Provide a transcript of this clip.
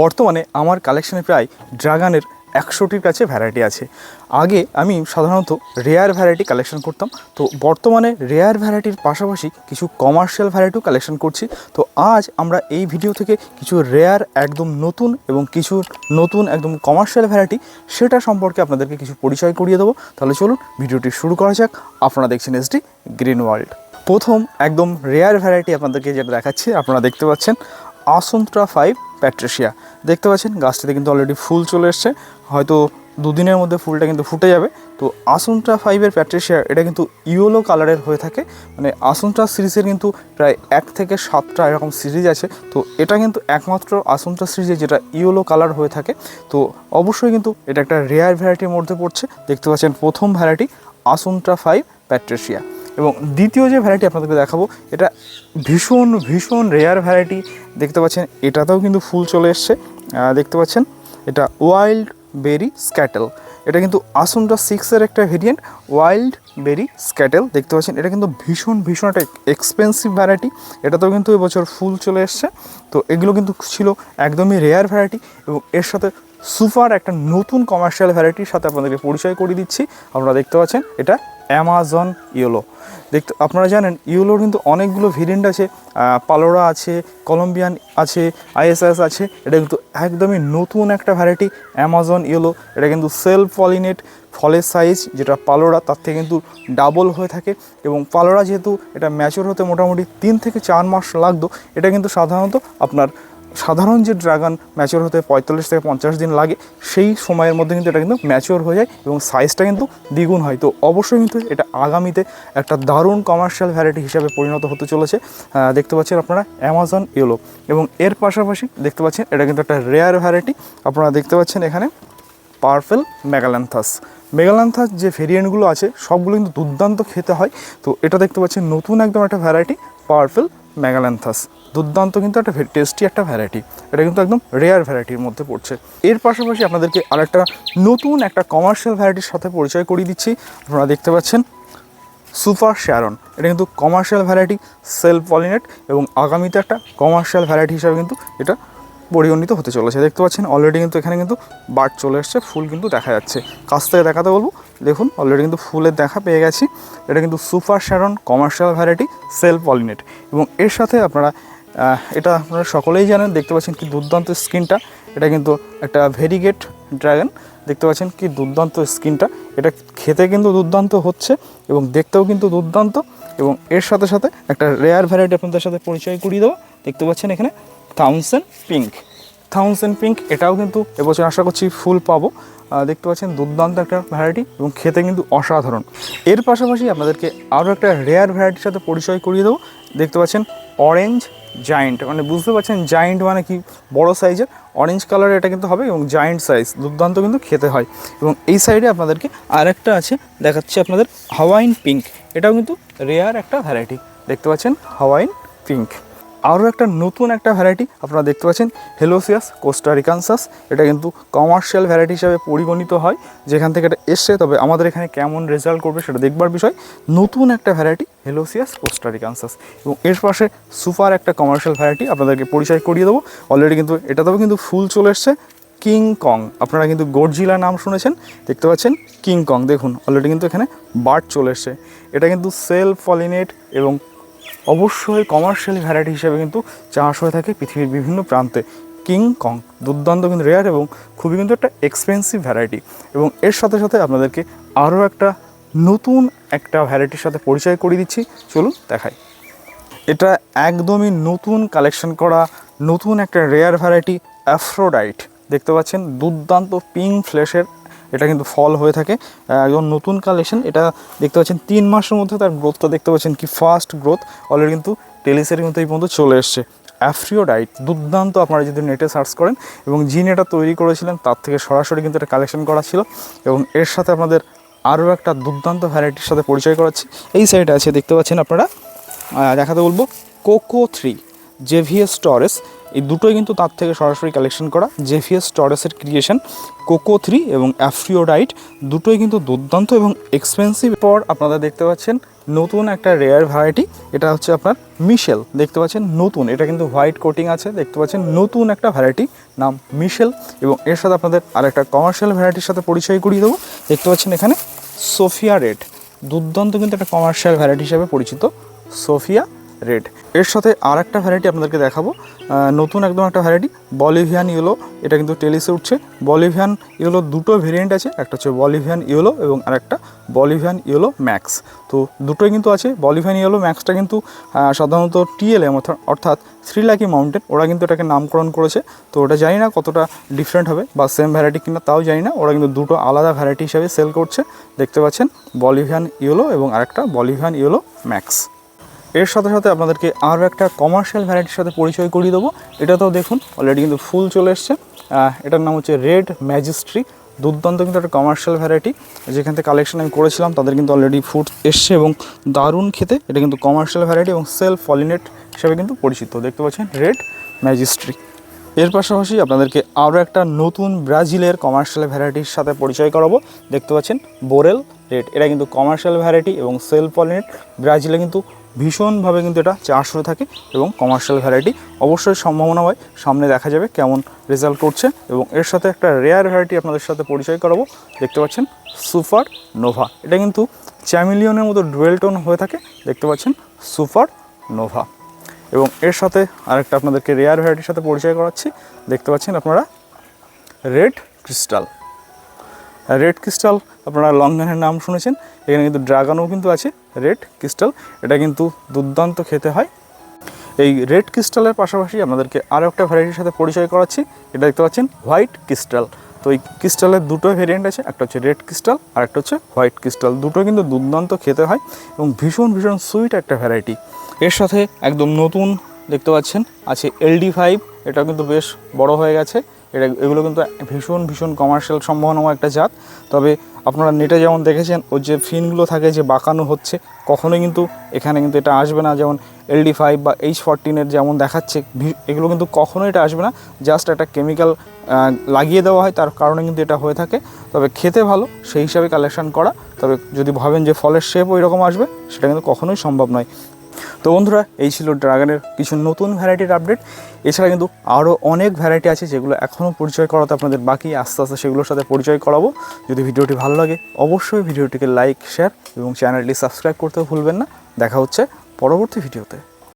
বর্তমানে আমার কালেকশনে প্রায় ড্রাগনের একশোটির কাছে ভ্যারাইটি আছে। আগে আমি সাধারণত রেয়ার ভ্যারাইটি কালেকশন করতাম, তো বর্তমানে রেয়ার ভ্যারাইটির পাশাপাশি কিছু কমার্শিয়াল ভ্যারাইটিও কালেকশন করছি। তো আজ আমরা এই ভিডিও থেকে কিছু রেয়ার একদম নতুন এবং কিছু নতুন একদম কমার্শিয়াল ভ্যারাইটি সেটা সম্পর্কে আপনাদেরকে কিছু পরিচয় করিয়ে দেবো। তাহলে চলুন, ভিডিওটি শুরু করা যাক। আপনারা দেখছেন এসডি গ্রিন ওয়ার্ল্ড প্রথম একদম রেয়ার ভ্যারাইটি আপনাদেরকে যেটা দেখাচ্ছি, আপনারা দেখতে পাচ্ছেন। আসন্ত্রা ফাইভ প্যাট্রেশিয়া। দেখতে পাচ্ছেন, গাছটিতে কিন্তু অলরেডি ফুল চলে এসছে। হয়তো দুদিনের মধ্যে ফুলটা কিন্তু ফুটে যাবে। তো আসন্ত্রা ফাইভের প্যাট্রেশিয়া, এটা কিন্তু ইয়েলো কালারের হয়ে থাকে। মানে আসন্ত্রা সিরিজের কিন্তু প্রায় এক থেকে সাতটা এরকম সিরিজ আছে। তো এটা কিন্তু একমাত্র আসন্ত্রা সিরিজে যেটা ইয়েলো কালার হয়ে থাকে। তো অবশ্যই কিন্তু এটা একটা রেয়ার ভ্যারাইটির মধ্যে পড়ছে। দেখতে পাচ্ছেন প্রথম ভ্যারাইটি আসন্ত্রা ফাইভ প্যাট্রেশিয়া। এবং দ্বিতীয় যে ভ্যারাইটি আপনাদেরকে দেখাবো, এটা ভীষণ ভীষণ রেয়ার ভ্যারাইটি দেখতে পাচ্ছেন, এটাতেও কিন্তু ফুল চলে এসছে। দেখতে পাচ্ছেন, এটা ওয়াইল্ড বেরি স্ক্যাটেল এটা কিন্তু আসুনটা সিক্সের একটা ভেরিয়েন্ট ওয়াইল্ড বেরি স্ক্যাটেল দেখতে পাচ্ছেন, এটা কিন্তু ভীষণ ভীষণ একটা এক্সপেন্সিভ ভ্যারাইটি এটাতেও কিন্তু এবছর ফুল চলে এসছে। তো এগুলো কিন্তু ছিল একদমই রেয়ার ভ্যারাইটি এবং এর সাথে সুপার একটা নতুন কমার্শিয়াল ভ্যারাইটির সাথে আপনাদেরকে পরিচয় করিয়ে দিচ্ছি। আপনারা দেখতে পাচ্ছেন, এটা অ্যামাজন ইয়োলো। দেখতে, আপনারা জানেন, ইয়েলোর কিন্তু অনেকগুলো ভেরিয়েন্ট আছে পালোরা আছে, কলম্বিয়ান আছে আইএসএস আছে, এটা কিন্তু একদমই নতুন একটা ভ্যারাইটি অ্যামাজন ইয়েলো। এটা কিন্তু সেলফ পলিনেট ফলের সাইজ যেটা পালোরা, তার থেকে কিন্তু ডাবল হয়ে থাকে। এবং পালোরা যেহেতু এটা ম্যাচিওর হতে মোটামুটি তিন থেকে চার মাস লাগতো, এটা কিন্তু সাধারণত আপনার সাধারণ যে ড্রাগন ম্যাচিওর হতে পঁয়তাল্লিশ থেকে পঞ্চাশ দিন লাগে, সেই সময়ের মধ্যে কিন্তু এটা কিন্তু ম্যাচিওর হয়ে যায় এবং সাইজটা কিন্তু দ্বিগুণ হয়। তো অবশ্যই কিন্তু এটা আগামীতে একটা দারুণ কমার্শিয়াল ভ্যারাইটি হিসাবে পরিণত হতে চলেছে। দেখতে পাচ্ছেন আপনারা অ্যামাজন ইয়েলো এবং এর পাশাপাশি দেখতে পাচ্ছেন এটা কিন্তু একটা রেয়ার ভ্যারাইটি আপনারা দেখতে পাচ্ছেন এখানে পার্পেল মেগাল্যান্থাস মেগাল্যান্থাস যে ভেরিয়েন্টগুলো আছে, সবগুলো কিন্তু দুর্দান্ত খেতে হয়। তো এটা দেখতে পাচ্ছেন নতুন একদম একটা ভ্যারাইটি পাওয়ারফুল মেগাল্যান্থাস দুর্দান্ত কিন্তু একটা টেস্টি একটা ভ্যারাইটি এটা কিন্তু একদম রেয়ার ভ্যারাইটির মধ্যে পড়ছে। এর পাশাপাশি আপনাদেরকে আরেকটা নতুন একটা কমার্শিয়াল ভ্যারাইটির সাথে পরিচয় করিয়ে দিচ্ছি। আপনারা দেখতে পাচ্ছেন সুপার শ্যারন। এটা কিন্তু কমার্শিয়াল ভ্যারাইটি সেলফ পলিনেট এবং আগামীতে একটা কমার্শিয়াল ভ্যারাইটি হিসাবে কিন্তু এটা পরিগণিত হতে চলেছে। দেখতে পাচ্ছেন অলরেডি কিন্তু এখানে কিন্তু বার্ড চলে এসছে, ফুল কিন্তু দেখা যাচ্ছে। কাছ থেকে দেখাতে বলব, দেখুন অলরেডি কিন্তু ফুলের দেখা পেয়ে গেছি। এটা কিন্তু super Sharon commercial variety self pollinate এবং এর সাথে আপনারা এটা আপনারা সকলেই জানেন, দেখতে পাচ্ছেন কি দুর্দান্ত স্কিনটা। এটা কিন্তু একটা ভেরিগেট ড্রাগন, দেখতে পাচ্ছেন কি দুর্দান্ত স্কিনটা। এটা খেতে কিন্তু দুর্দান্ত হচ্ছে এবং দেখতেও কিন্তু দুর্দান্ত এবং এর সাথে সাথে একটা রেয়ার ভ্যারাইটি আপনাদের সাথে পরিচয় করিয়ে দেবো। দেখতে পাচ্ছেন এখানে থাউজেন্ড পিঙ্ক থাউজেন্ড পিঙ্ক এটাও কিন্তু এবছর আশা করছি ফুল পাবো। দেখতে পাচ্ছেন দুর্দান্ত একটা ভ্যারাইটি এবং খেতে কিন্তু অসাধারণ। এর পাশাপাশি আপনাদেরকে আরও একটা রেয়ার ভ্যারাইটির সাথে পরিচয় করিয়ে দেবো। দেখতে পাচ্ছেন অরেঞ্জ জায়েন্ট মানে বুঝতে পারছেন জায়েন্ট মানে কি? বড় সাইজের অরেঞ্জ কালার এটা কিন্তু হবে এবং জায়েন্ট সাইজ দুর্দান্ত কিন্তু খেতে হয়। এবং এই সাইডে আপনাদেরকে আরেকটা আছে, দেখাচ্ছি আপনাদের হাওয়াইন পিঙ্ক এটাও কিন্তু রেয়ার একটা ভ্যারাইটি দেখতে পাচ্ছেন? হাওয়াইন পিঙ্ক আরও একটা নতুন একটা ভ্যারাইটি আপনারা দেখতে পাচ্ছেন হেলোসিয়াস কোস্টারিকানসাস এটা কিন্তু কমার্শিয়াল ভ্যারাইটি হিসাবে পরিগণিত হয়, যেখান থেকে এটা এসছে। তবে আমাদের এখানে কেমন রেজাল্ট করবে সেটা দেখবার বিষয়। নতুন একটা ভ্যারাইটি হেলোসিয়াস কোস্টারিকানসাস এবং এর পাশে সুপার একটা কমার্শিয়াল ভ্যারাইটি আপনাদেরকে পরিচয় করিয়ে দেবো। অলরেডি কিন্তু এটাতেও কিন্তু ফুল চলে এসছে কিং কং আপনারা কিন্তু গডজিলা নাম শুনেছেন, দেখতে পাচ্ছেন কিং কং দেখুন অলরেডি কিন্তু এখানে বার্ড চলে এসছে। এটা কিন্তু সেলফ পলিনেট এবং অবশ্যই কমার্শিয়াল ভ্যারাইটি হিসেবে কিন্তু চাষ হয়ে থাকে পৃথিবীর বিভিন্ন প্রান্তে। কিং কং দুর্দান্ত কিন্তু রেয়ার এবং খুবই কিন্তু একটা এক্সপেন্সিভ ভ্যারাইটি এবং এর সাথে সাথে আপনাদেরকে আরও একটা নতুন একটা ভ্যারাইটির সাথে পরিচয় করিয়ে দিচ্ছি। চলুন দেখাই। এটা একদমই নতুন কালেকশন করা, নতুন একটা রেয়ার ভ্যারাইটি অ্যাফ্রোডাইট দেখতে পাচ্ছেন, দুর্দান্ত পিঙ্ক ফ্লেশের এটা কিন্তু ফল হয়ে থাকে। একদম নতুন কালেকশন এটা দেখতে পাচ্ছেন, তিন মাসের মধ্যে তার গ্রোথটা দেখতে পাচ্ছেন কি ফাস্ট গ্রোথ অলরেডি কিন্তু টেলিসের কিন্তু এই পর্যন্ত চলে এসছে। অ্যাফ্রিওডাইট দুর্দান্ত আপনারা যদি নেটে সার্চ করেন, এবং যিনি এটা তৈরি করেছিলেন, তার থেকে সরাসরি কিন্তু এটা কালেকশন করা ছিল। এবং এর সাথে আপনাদের আরও একটা দুর্দান্ত ভ্যারাইটির সাথে পরিচয় করাচ্ছি। এই সাইডে আছে, দেখতে পাচ্ছেন আপনারা। দেখাতে বলব কোকো থ্রি জেভিএস টরেস এই দুটোই কিন্তু তার থেকে সরাসরি কালেকশন করা। জেফিএস টরেসের ক্রিয়েশন কোকো থ্রি এবং অ্যাফ্রিওডাইট দুটোই কিন্তু দুর্দান্ত এবং এক্সপেন্সিভ পর আপনারা দেখতে পাচ্ছেন নতুন একটা রেয়ার ভ্যারাইটি এটা হচ্ছে আপনার মিশেল দেখতে পাচ্ছেন নতুন, এটা কিন্তু হোয়াইট কোটিং আছে। দেখতে পাচ্ছেন নতুন একটা ভ্যারাইটি নাম মিশেল এবং এর সাথে আপনাদের আরেকটা কমার্শিয়াল ভ্যারাইটির সাথে পরিচয় করিয়ে দেবো। দেখতে পাচ্ছেন এখানে সোফিয়া রেড দুর্দান্ত কিন্তু একটা কমার্শিয়াল ভ্যারাইটি হিসেবে পরিচিত সোফিয়া রেড। এর সাথে আর একটা ভ্যারাইটি আপনাদেরকে দেখাবো। নতুন একদম একটা ভ্যারাইটি বলিভিয়ান ইয়েলো এটা কিন্তু টেলিসে উঠছে। বলিভিয়ান ইয়েলো দুটো ভেরিয়েন্ট আছে। একটা হচ্ছে বলিভিয়ান ইয়েলো এবং আরেকটা বলিভিয়ান ইয়েলো ম্যাক্স তো দুটোই কিন্তু আছে। বলিভিয়ান ইয়েলো ম্যাক্সটা কিন্তু সাধারণত টিএলএম অর্থাৎ থ্রি লাকি মাউন্টেন ওরা কিন্তু এটাকে নামকরণ করেছে। তো ওটা জানি না কতটা ডিফারেন্ট হবে বা সেম ভ্যারাইটি কিনা তাও জানি না। ওরা কিন্তু দুটো আলাদা ভ্যারাইটি হিসাবে সেল করছে। দেখতে পাচ্ছেন বলিভিয়ান ইয়েলো এবং আরেকটা বলিভিয়ান ইয়েলো ম্যাক্স এর সাথে সাথে আপনাদেরকে আরও একটা কমার্শিয়াল ভ্যারাইটির সাথে পরিচয় করিয়ে দেবো। এটাতেও দেখুন অলরেডি কিন্তু ফুল চলে এসছে। এটার নাম হচ্ছে রেড ম্যাজিস্ট্রি দুর্দান্ত কিন্তু একটা কমার্শিয়াল ভ্যারাইটি যেখান থেকে কালেকশন আমি করেছিলাম, তাদের কিন্তু অলরেডি ফুড এসছে এবং দারুণ খেতে। এটা কিন্তু কমার্শিয়াল ভ্যারাইটি এবং সেলফ পলিনেট হিসাবে কিন্তু পরিচিত। দেখতে পাচ্ছেন রেড ম্যাজিস্ট্রি এর পাশাপাশি আপনাদেরকে আরও একটা নতুন ব্রাজিলের কমার্শিয়াল ভ্যারাইটির সাথে পরিচয় করাবো। দেখতে পাচ্ছেন বোরেল রেড এটা কিন্তু কমার্শিয়াল ভ্যারাইটি এবং সেল পলিনেট ব্রাজিলে কিন্তু ভীষণভাবে কিন্তু এটা চাষ হয়ে থাকে এবং কমার্শিয়াল ভ্যারাইটি অবশ্যই সম্ভাবনা হয় সামনে দেখা যাবে কেমন রেজাল্ট করছে এবং এর সাথে একটা রেয়ার ভ্যারাইটি আপনাদের সাথে পরিচয় করাবো। দেখতে পাচ্ছেন সুপার নোভা। এটা কিন্তু চ্যামিলিয়নের মতো ডুয়েল টোন হয়ে থাকে। দেখতে পাচ্ছেন সুপার নোভা। এবং এর সাথে আরেকটা আপনাদেরকে রেয়ার ভ্যারাইটির সাথে পরিচয় করাচ্ছি। দেখতে পাচ্ছেন আপনারা রেড ক্রিস্টাল রেড ক্রিস্টাল, আপনারা লংগানের নাম শুনেছেন। এখানে কিন্তু ড্রাগনও কিন্তু আছে, রেড ক্রিস্টাল। এটা কিন্তু দুর্দান্ত খেতে হয়। এই রেড ক্রিস্টালের পাশাপাশি আপনাদেরকে আরও একটা ভ্যারাইটির সাথে পরিচয় করাচ্ছি। এটা দেখতে পাচ্ছেন, হোয়াইট ক্রিস্টাল। তো এই ক্রিস্টালের দুটো ভেরিয়েন্ট আছে, একটা হচ্ছে রেড ক্রিস্টাল আর একটা হচ্ছে হোয়াইট ক্রিস্টাল। দুটো কিন্তু দুর্দান্ত খেতে হয় এবং ভীষণ ভীষণ সুইট একটা ভ্যারাইটি এর সাথে একদম নতুন দেখতে পাচ্ছেন, আছে এলডি ফাইভ এটা কিন্তু বেশ বড় হয়ে গেছে। এটা, এগুলো কিন্তু ভীষণ ভীষণ কমার্শিয়াল সম্ভাবনাময় একটা জাত। তবে আপনারা নেটে যেমন দেখেছেন ওর যে ফিনগুলো থাকে যে বাঁকানো হচ্ছে, কখনোই কিন্তু এখানে কিন্তু এটা আসবে না। যেমন এলডি ফাইভ বা এইচ ফরটিনের যেমন দেখাচ্ছে এগুলো কিন্তু কখনোই এটা আসবে না। জাস্ট একটা কেমিক্যাল লাগিয়ে দেওয়া হয়, তার কারণে কিন্তু এটা হয়ে থাকে। তবে খেতে ভালো, সেই হিসাবে কালেকশান করা। তবে যদি ভাবেন যে ফলের শেপ ওই রকম আসবে, সেটা কিন্তু কখনোই সম্ভব নয়। তো বন্ধুরা, এই ছিল ড্রাগনের কিছু নতুন ভ্যারাইটির আপডেট। এছাড়া কিন্তু আরও অনেক ভ্যারাইটি আছে যেগুলো এখনও পরিচয় করাতে আপনাদের বাকি। আস্তে আস্তে সেগুলোর সাথে পরিচয় করাবো। যদি ভিডিওটি ভালো লাগে, অবশ্যই ভিডিওটিকে লাইক, শেয়ার এবং চ্যানেলটি সাবস্ক্রাইব করতেও ভুলবেন না। দেখা হচ্ছে পরবর্তী ভিডিওতে।